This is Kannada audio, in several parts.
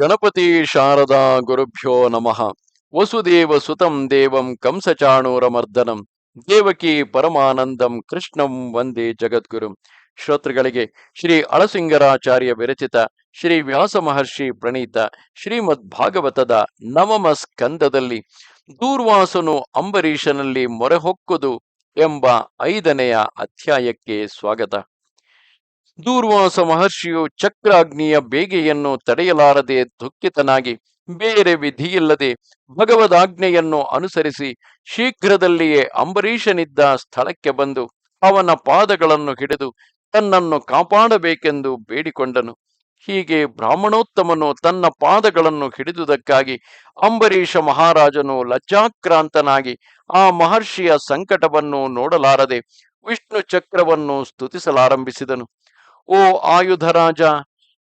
ಗಣಪತಿ ಶಾರದಾ ಗುರುಭ್ಯೋ ನಮಃ. ವಸುದೇವ ಸುತಂ ದೇವಂ ಕಂಸಚಾಣೂರಮರ್ದನಂ. ದೇವಕಿ ಪರಮಾನಂದಂ ಕೃಷ್ಣಂ ವಂದೇ ಜಗದ್ಗುರು. ಶ್ರೋತೃಗಳಿಗೆ ಶ್ರೀ ಅಳಸಿಂಗರಾಚಾರ್ಯ ವಿರಚಿತ ಶ್ರೀ ವ್ಯಾಸ ಮಹರ್ಷಿ ಪ್ರಣೀತ ಶ್ರೀಮದ್ ಭಾಗವತದ ನವಮ ಸ್ಕಂದದಲ್ಲಿ ದೂರ್ವಾಸನು ಅಂಬರೀಷನಲ್ಲಿ ಮೊರೆಹೊಕ್ಕುದು ಎಂಬ ಐದನೆಯ ಅಧ್ಯಾಯಕ್ಕೆ ಸ್ವಾಗತ. ದೂರ್ವಾಸ ಮಹರ್ಷಿಯು ಚಕ್ರಾಗ್ನಿಯ ಬೇಗೆಯನ್ನು ತಡೆಯಲಾರದೆ ದುಃಖಿತನಾಗಿ ಬೇರೆ ವಿಧಿಯಿಲ್ಲದೆ ಭಗವದಾಜ್ಞೆಯನ್ನು ಅನುಸರಿಸಿ ಶೀಘ್ರದಲ್ಲಿಯೇ ಅಂಬರೀಷನಿದ್ದ ಸ್ಥಳಕ್ಕೆ ಬಂದು ಅವನ ಪಾದಗಳನ್ನು ಹಿಡಿದು ತನ್ನನ್ನು ಕಾಪಾಡಬೇಕೆಂದು ಬೇಡಿಕೊಂಡನು. ಹೀಗೆ ಬ್ರಾಹ್ಮಣೋತ್ತಮನು ತನ್ನ ಪಾದಗಳನ್ನು ಹಿಡಿದುದಕ್ಕಾಗಿ ಅಂಬರೀಷ ಮಹಾರಾಜನು ಲಜ್ಜಾಕ್ರಾಂತನಾಗಿ ಆ ಮಹರ್ಷಿಯ ಸಂಕಟವನ್ನು ನೋಡಲಾರದೆ ವಿಷ್ಣು ಚಕ್ರವನ್ನು ಸ್ತುತಿಸಲಾರಂಭಿಸಿದನು. ಓ ಆಯುಧರಾಜ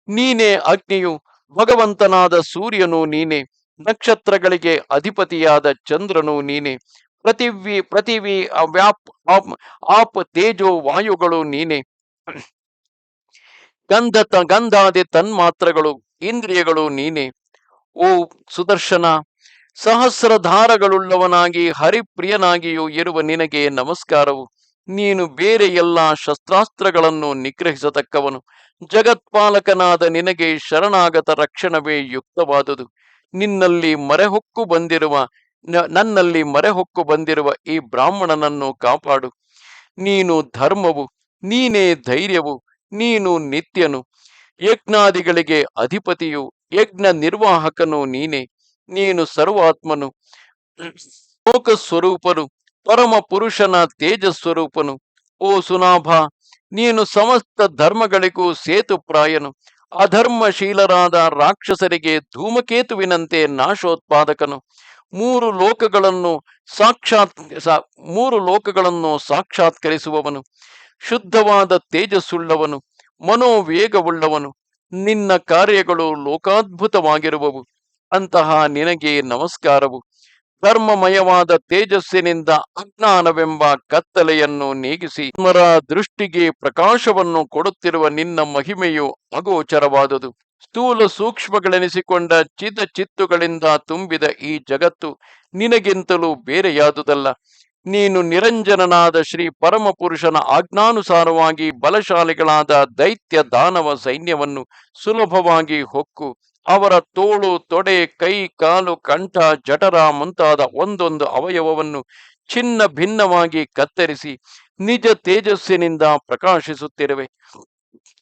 ನೀನೇ ಅಗ್ನಿಯು, ಭಗವಂತನಾದ ಸೂರ್ಯನು ನೀನೆ, ನಕ್ಷತ್ರಗಳಿಗೆ ಅಧಿಪತಿಯಾದ ಚಂದ್ರನು ನೀನೆ ಪ್ರತಿವಿ ಪ್ರತಿವಿ ವ್ಯಾಪ್, ಆಪ್ ತೇಜೋ, ವಾಯುಗಳು ನೀನೆ. ಗಂಧ ಗಂಧಾದಿ ತನ್ಮಾತ್ರಗಳು, ಇಂದ್ರಿಯಗಳು ನೀನೆ. ಓ ಸುದರ್ಶನ, ಸಹಸ್ರಧಾರಗಳುಳ್ಳವನಾಗಿ ಹರಿಪ್ರಿಯನಾಗಿಯೂ ಇರುವ ನಿನಗೆ ನಮಸ್ಕಾರವು. ನೀನು ಬೇರೆ ಎಲ್ಲ ಶಸ್ತ್ರಾಸ್ತ್ರಗಳನ್ನು ನಿಗ್ರಹಿಸತಕ್ಕವನು. ಜಗತ್ಪಾಲಕನಾದ ನಿನಗೆ ಶರಣಾಗತ ರಕ್ಷಣವೇ ಯುಕ್ತವಾದುದು. ನಿನ್ನಲ್ಲಿ ಮರೆಹೊಕ್ಕು ಬಂದಿರುವ ನನ್ನಲ್ಲಿ ಮರೆಹೊಕ್ಕು ಬಂದಿರುವ ಈ ಬ್ರಾಹ್ಮಣನನ್ನು ಕಾಪಾಡು. ನೀನು ಧರ್ಮವು, ನೀನೇ ಧೈರ್ಯವು, ನೀನು ನಿತ್ಯನು. ಯಜ್ಞಾದಿಗಳಿಗೆ ಅಧಿಪತಿಯು, ಯಜ್ಞ ನಿರ್ವಾಹಕನು ನೀನೇ. ನೀನು ಸರ್ವಾತ್ಮನು. ಲೋಕ ಸ್ವರೂಪನು ಪರಮ ಪುರುಷನ ತೇಜಸ್ವರೂಪನು. ಓ ಸುನಾಭ, ನೀನು ಸಮಸ್ತ ಧರ್ಮಗಳಿಗೂ ಸೇತುಪ್ರಾಯನು. ಅಧರ್ಮಶೀಲರಾದ ರಾಕ್ಷಸರಿಗೆ ಧೂಮಕೇತುವಿನಂತೆ ನಾಶೋತ್ಪಾದಕನು. ಮೂರು ಲೋಕಗಳನ್ನು ಸಾಕ್ಷಾತ್ ಮೂರು ಲೋಕಗಳನ್ನು ಸಾಕ್ಷಾತ್ಕರಿಸುವವನು. ಶುದ್ಧವಾದ ತೇಜಸ್ಸುಳ್ಳವನು, ಮನೋವೇಗವುಳ್ಳವನು. ನಿನ್ನ ಕಾರ್ಯಗಳು ಲೋಕಾದ್ಭುತವಾಗಿರುವವು. ಅಂತಹ ನಿನಗೆ ನಮಸ್ಕಾರವು. ಧರ್ಮಮಯವಾದ ತೇಜಸ್ಸಿನಿಂದ ಅಜ್ಞಾನವೆಂಬ ಕತ್ತಲೆಯನ್ನು ನೀಗಿಸಿ ಮರ ದೃಷ್ಟಿಗೆ ಪ್ರಕಾಶವನ್ನು ಕೊಡುತ್ತಿರುವ ನಿನ್ನ ಮಹಿಮೆಯು ಅಗೋಚರವಾದುದು. ಸ್ಥೂಲ ಸೂಕ್ಷ್ಮಗಳೆನಿಸಿಕೊಂಡ ಚಿದ ಚಿತ್ತುಗಳಿಂದ ತುಂಬಿದ ಈ ಜಗತ್ತು ನಿನಗಿಂತಲೂ ಬೇರೆಯಾದುದಲ್ಲ. ನೀನು ನಿರಂಜನನಾದ ಶ್ರೀ ಪರಮಪುರುಷನ ಆಜ್ಞಾನುಸಾರವಾಗಿ ಬಲಶಾಲಿಗಳಾದ ದೈತ್ಯ ದಾನವ ಸೈನ್ಯವನ್ನು ಸುಲಭವಾಗಿ ಹೊಕ್ಕು. ಅವರ ತೋಳು, ತೊಡೆ, ಕೈ, ಕಾಲು, ಕಂಠ, ಜಠರ ಮುಂತಾದ ಒಂದೊಂದು ಅವಯವವನ್ನು ಚಿನ್ನ ಭಿನ್ನವಾಗಿ ಕತ್ತರಿಸಿ ನಿಜ ತೇಜಸ್ಸಿನಿಂದ ಪ್ರಕಾಶಿಸುತ್ತಿರುವೆ.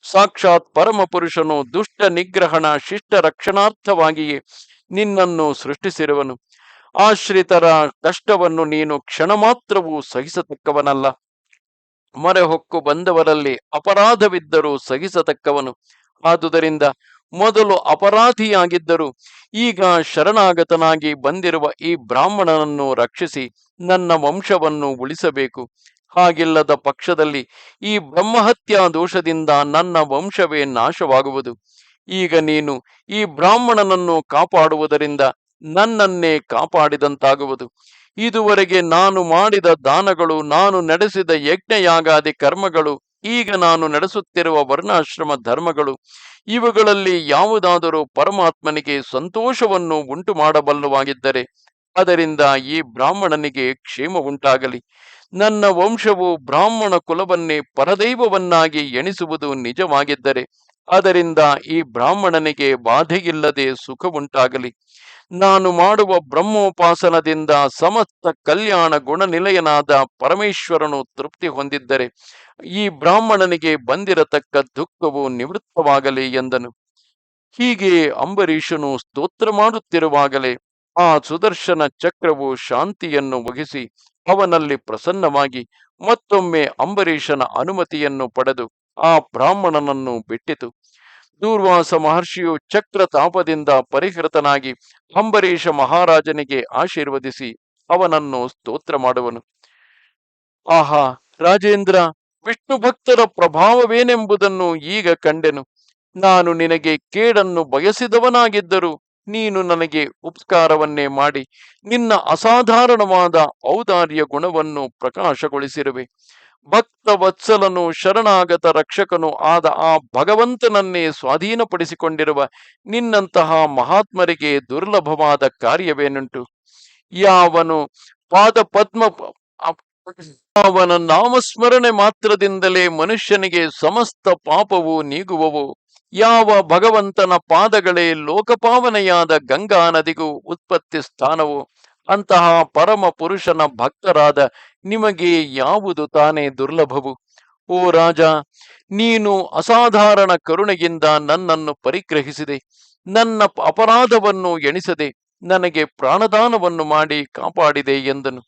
ಸಾಕ್ಷಾತ್ ಪರಮಪುರುಷನು ದುಷ್ಟ ನಿಗ್ರಹಣ, ಶಿಷ್ಟ ರಕ್ಷಣಾರ್ಥವಾಗಿಯೇ ನಿನ್ನನ್ನು ಸೃಷ್ಟಿಸಿರುವನು. ಆಶ್ರಿತರ ಕಷ್ಟವನ್ನು ನೀನು ಕ್ಷಣ ಮಾತ್ರವೂ ಸಹಿಸತಕ್ಕವನಲ್ಲ. ಮೊರೆಹೊಕ್ಕು ಬಂದವರಲ್ಲಿ ಅಪರಾಧವಿದ್ದರೂ ಸಹಿಸತಕ್ಕವನು. ಆದುದರಿಂದ ಮೊದಲು ಅಪರಾಧಿಯಾಗಿದ್ದರು. ಈಗ ಶರಣಾಗತನಾಗಿ ಬಂದಿರುವ ಈ ಬ್ರಾಹ್ಮಣನನ್ನು ರಕ್ಷಿಸಿ ನನ್ನ ವಂಶವನ್ನು ಉಳಿಸಬೇಕು. ಹಾಗಿಲ್ಲದ ಪಕ್ಷದಲ್ಲಿ ಈ ಬ್ರಹ್ಮಹತ್ಯಾ ದೋಷದಿಂದ ನನ್ನ ವಂಶವೇ ನಾಶವಾಗುವುದು. ಈಗ ನೀನು ಈ ಬ್ರಾಹ್ಮಣನನ್ನು ಕಾಪಾಡುವುದರಿಂದ ನನ್ನನ್ನೇ ಕಾಪಾಡಿದಂತಾಗುವುದು. ಇದುವರೆಗೆ ನಾನು ಮಾಡಿದ ದಾನಗಳು, ನಾನು ನಡೆಸಿದ ಯಜ್ಞಯಾಗಾದಿ ಕರ್ಮಗಳು ಈಗ ನಾನು ನಡೆಸುತ್ತಿರುವ ವರ್ಣಾಶ್ರಮ ಧರ್ಮಗಳು, ಇವುಗಳಲ್ಲಿ ಯಾವುದಾದರೂ ಪರಮಾತ್ಮನಿಗೆ ಸಂತೋಷವನ್ನು ಉಂಟು ಮಾಡಬಲ್ಲವಾಗಿದ್ದರೆ ಅದರಿಂದ ಈ ಬ್ರಾಹ್ಮಣನಿಗೆ ಕ್ಷೇಮ ಉಂಟಾಗಲಿ. ನನ್ನ ವಂಶವು ಬ್ರಾಹ್ಮಣ ಕುಲವನ್ನೇ ಪರದೈವವನ್ನಾಗಿ ಎಣಿಸುವುದು ನಿಜವಾಗಿದ್ದರೆ, ಅದರಿಂದ ಈ ಬ್ರಾಹ್ಮಣನಿಗೆ ಬಾಧೆಯಿಲ್ಲದೆ ಸುಖ ಉಂಟಾಗಲಿ ನಾನು ಮಾಡುವ ಬ್ರಹ್ಮೋಪಾಸನದಿಂದ ಸಮಸ್ತ ಕಲ್ಯಾಣ ಗುಣನಿಲಯನಾದ ಪರಮೇಶ್ವರನು ತೃಪ್ತಿ ಹೊಂದಿದ್ದರೆ ಈ ಬ್ರಾಹ್ಮಣನಿಗೆ ಬಂದಿರತಕ್ಕ ದುಃಖವು ನಿವೃತ್ತವಾಗಲಿ ಎಂದನು. ಹೀಗೆ ಅಂಬರೀಷನು ಸ್ತೋತ್ರ ಮಾಡುತ್ತಿರುವಾಗಲೇ ಆ ಸುದರ್ಶನ ಚಕ್ರವು ಶಾಂತಿಯನ್ನು ವಹಿಸಿ ಅವನಲ್ಲಿ ಪ್ರಸನ್ನವಾಗಿ ಮತ್ತೊಮ್ಮೆ ಅಂಬರೀಷನ ಅನುಮತಿಯನ್ನು ಪಡೆದು ಆ ಬ್ರಾಹ್ಮಣನನ್ನು ಬಿಟ್ಟಿತು. ದೂರ್ವಾಸ ಮಹರ್ಷಿಯು ಚಕ್ರ ತಾಪದಿಂದ ಪರಿಹೃತನಾಗಿ ಅಂಬರೀಷ ಮಹಾರಾಜನಿಗೆ ಆಶೀರ್ವದಿಸಿ ಅವನನ್ನು ಸ್ತೋತ್ರ ಮಾಡುವನು. ಆಹಾ, ರಾಜೇಂದ್ರ, ವಿಷ್ಣು ಭಕ್ತರ ಪ್ರಭಾವವೇನೆಂಬುದನ್ನು ಈಗ ಕಂಡೆನು. ನಾನು ನಿನಗೆ ಕೇಡನ್ನು ಬಯಸಿದವನಾಗಿದ್ದರೂ ನೀನು ನನಗೆ ಉಪಕಾರವನ್ನೇ ಮಾಡಿ ನಿನ್ನ ಅಸಾಧಾರಣವಾದ ಔದಾರ್ಯ ಗುಣವನ್ನು ಪ್ರಕಾಶಗೊಳಿಸಿರುವೆ. ಭಕ್ತ ವತ್ಸಲನು ಶರಣಾಗತ ರಕ್ಷಕನು ಆದ ಆ ಭಗವಂತನನ್ನೇ ಸ್ವಾಧೀನಪಡಿಸಿಕೊಂಡಿರುವ ನಿನ್ನಂತಹ ಮಹಾತ್ಮರಿಗೆ ದುರ್ಲಭವಾದ ಕಾರ್ಯವೇನುಂಟು? ಯಾವನು ಪಾದ ಪದ್ಮ ಅವನ ನಾಮಸ್ಮರಣೆ ಮಾತ್ರದಿಂದಲೇ ಮನುಷ್ಯನಿಗೆ ಸಮಸ್ತ ಪಾಪವು ನೀಗುವವು. ಯಾವ ಭಗವಂತನ ಪಾದಗಳೇ ಲೋಕಪಾವನೆಯಾದ ಗಂಗಾ ನದಿಗೂ ಉತ್ಪತ್ತಿ ಸ್ಥಾನವು. ಅಂತಹ ಪರಮ ಪುರುಷನ ಭಕ್ತರಾದ ನಿಮಗೆ ಯಾವುದು ತಾನೇ ದುರ್ಲಭವು? ಓ ರಾಜ, ನೀನು ಅಸಾಧಾರಣ ಕರುಣೆಯಿಂದ ನನ್ನನ್ನು ಪರಿಗ್ರಹಿಸಿದೆ. ನನ್ನ ಅಪರಾಧವನ್ನು ಎಣಿಸದೆ ನನಗೆ ಪ್ರಾಣದಾನವನ್ನು ಮಾಡಿ ಕಾಪಾಡಿದೆ ಎಂದನು.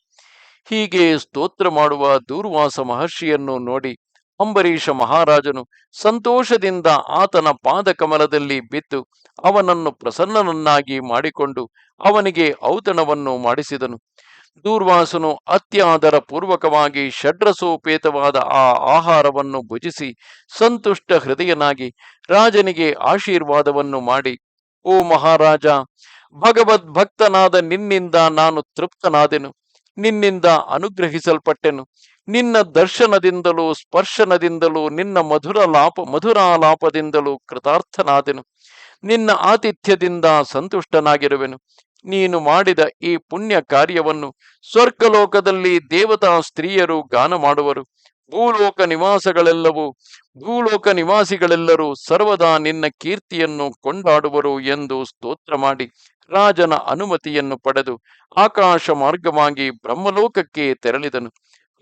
ಹೀಗೆ ಸ್ತೋತ್ರ ಮಾಡುವ ದೂರ್ವಾಸ ಮಹರ್ಷಿಯನ್ನು ನೋಡಿ ಅಂಬರೀಷ ಮಹಾರಾಜನು ಸಂತೋಷದಿಂದ ಆತನ ಪಾದಕಮಲದಲ್ಲಿ ಬಿದ್ದು ಅವನನ್ನು ಪ್ರಸನ್ನನನ್ನಾಗಿ ಮಾಡಿಕೊಂಡು ಅವನಿಗೆ ಔತಣವನ್ನು ಮಾಡಿಸಿದನು. ದೂರ್ವಾಸನು ಅತ್ಯಾದರ ಪೂರ್ವಕವಾಗಿ ಷಡ್ರಸೋಪೇತವಾದ ಆ ಆಹಾರವನ್ನು ಭುಜಿಸಿ ಸಂತುಷ್ಟ ಹೃದಯನಾಗಿ ರಾಜನಿಗೆ ಆಶೀರ್ವಾದವನ್ನು ಮಾಡಿ, ಓ ಮಹಾರಾಜ ಭಗವದ್ ಭಕ್ತನಾದ ನಿನ್ನಿಂದ ನಾನು ತೃಪ್ತನಾದೆನು. ನಿನ್ನಿಂದ ಅನುಗ್ರಹಿಸಲ್ಪಟ್ಟೆನು. ನಿನ್ನ ದರ್ಶನದಿಂದಲೂ ಸ್ಪರ್ಶನದಿಂದಲೂ ನಿನ್ನ ಮಧುರ ಲಾಪ ಮಧುರಾಲಾಪದಿಂದಲೂ ಕೃತಾರ್ಥನಾದೆನು. ನಿನ್ನ ಆತಿಥ್ಯದಿಂದ ಸಂತುಷ್ಟನಾಗಿರುವೆನು. ನೀನು ಮಾಡಿದ ಈ ಪುಣ್ಯ ಕಾರ್ಯವನ್ನು ಸ್ವರ್ಗಲೋಕದಲ್ಲಿ ದೇವತಾ ಸ್ತ್ರೀಯರು ಗಾನ ಮಾಡುವರು. ಭೂಲೋಕ ನಿವಾಸಗಳೆಲ್ಲವೂ, ಭೂಲೋಕ ನಿವಾಸಿಗಳೆಲ್ಲರೂ ಸರ್ವದಾ ನಿನ್ನ ಕೀರ್ತಿಯನ್ನು ಕೊಂಡಾಡುವರು ಎಂದು ಸ್ತೋತ್ರ ಮಾಡಿ ರಾಜನ ಅನುಮತಿಯನ್ನು ಪಡೆದು ಆಕಾಶ ಮಾರ್ಗವಾಗಿ ಬ್ರಹ್ಮಲೋಕಕ್ಕೆ ತೆರಳಿದನು.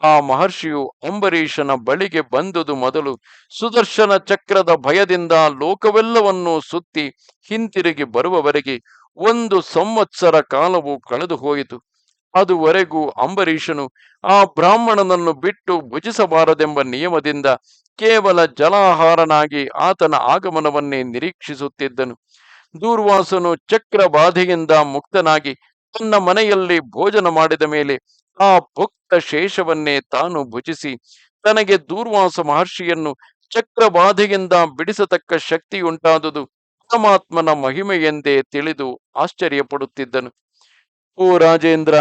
ಆ ಮಹರ್ಷಿಯು ಅಂಬರೀಷನ ಬಳಿಗೆ ಬಂದುದು ಮೊದಲು ಸುದರ್ಶನ ಚಕ್ರದ ಭಯದಿಂದ ಲೋಕವೆಲ್ಲವನ್ನೂ ಸುತ್ತಿ ಹಿಂತಿರುಗಿ ಬರುವವರೆಗೆ ಒಂದು ಸಂವತ್ಸರ ಕಾಲವು ಕಳೆದು ಹೋಯಿತು. ಅದುವರೆಗೂ ಅಂಬರೀಷನು ಆ ಬ್ರಾಹ್ಮಣನನ್ನು ಬಿಟ್ಟು ಭುಜಿಸಬಾರದೆಂಬ ನಿಯಮದಿಂದ ಕೇವಲ ಜಲಾಹಾರನಾಗಿ ಆತನ ಆಗಮನವನ್ನೇ ನಿರೀಕ್ಷಿಸುತ್ತಿದ್ದನು. ದೂರ್ವಾಸನು ಚಕ್ರ ಬಾಧೆಯಿಂದ ಮುಕ್ತನಾಗಿ ತನ್ನ ಮನೆಯಲ್ಲಿ ಭೋಜನ ಮಾಡಿದ ಮೇಲೆ ಆ ಭುಕ್ತ ಶೇಷವನ್ನೇ ತಾನು ಭುಜಿಸಿ ತನಗೆ ದೂರ್ವಾಸ ಮಹರ್ಷಿಯನ್ನು ಚಕ್ರ ಬಾಧೆಯಿಂದ ಬಿಡಿಸತಕ್ಕ ಶಕ್ತಿಯುಂಟಾದುದು ಪರಮಾತ್ಮನ ಮಹಿಮೆಯೆಂದೇ ತಿಳಿದು ಆಶ್ಚರ್ಯಪಡುತ್ತಿದ್ದನು. ಓ ರಾಜೇಂದ್ರ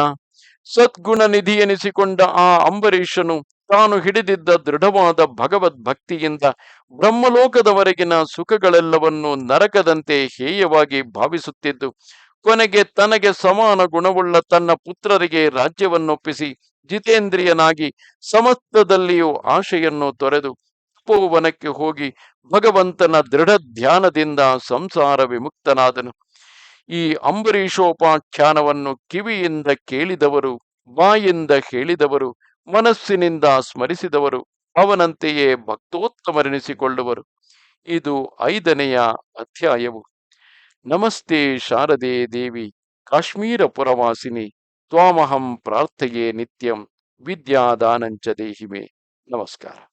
ಸದ್ಗುಣ ನಿಧಿ ಎನಿಸಿಕೊಂಡ ಆ ಅಂಬರೀಷನು ತಾನು ಹಿಡಿದಿದ್ದ ದೃಢವಾದ ಭಗವದ್ ಭಕ್ತಿಯಿಂದ ಬ್ರಹ್ಮಲೋಕದವರೆಗಿನ ಸುಖಗಳೆಲ್ಲವನ್ನು ನರಕದಂತೆ ಹೇಯವಾಗಿ ಭಾವಿಸುತ್ತಿದ್ದು, ಕೊನೆಗೆ ತನಗೆ ಸಮಾನ ಗುಣವುಳ್ಳ ತನ್ನ ಪುತ್ರರಿಗೆ ರಾಜ್ಯವನ್ನೊಪ್ಪಿಸಿ ಜಿತೇಂದ್ರಿಯನಾಗಿ ಸಮಸ್ತದಲ್ಲಿಯೂ ಆಶೆಯನ್ನು ತೊರೆದು ತಪೋವನಕ್ಕೆ ಹೋಗಿ ಭಗವಂತನ ದೃಢ ಧ್ಯಾನದಿಂದ ಸಂಸಾರ ವಿಮುಕ್ತನಾದನು. ಈ ಅಂಬರೀಷೋಪಾಖ್ಯಾನವನ್ನು ಕಿವಿಯಿಂದ ಕೇಳಿದವರು, ಬಾಯಿಂದ ಹೇಳಿದವರು, ಮನಸ್ಸಿನಿಂದ ಸ್ಮರಿಸಿದವರು, ಅವನಂತೆಯೇ ಭಕ್ತೋತ್ತಮರೆನಿಸಿಕೊಳ್ಳುವರು. ಇದು ಐದನೆಯ ಅಧ್ಯಾಯವು. ನಮಸ್ತೆ ಶಾರದೆ ದೇವಿ, ಕಾಶ್ಮೀರ ಪುರವಾಸಿನಿ, ತ್ವಾಮಹಂ ಪ್ರಾರ್ಥೆಯೇ ನಿತ್ಯಂ, ವಿದ್ಯಾದಾನಂಚ ದೇಹಿಮೆ. ನಮಸ್ಕಾರ.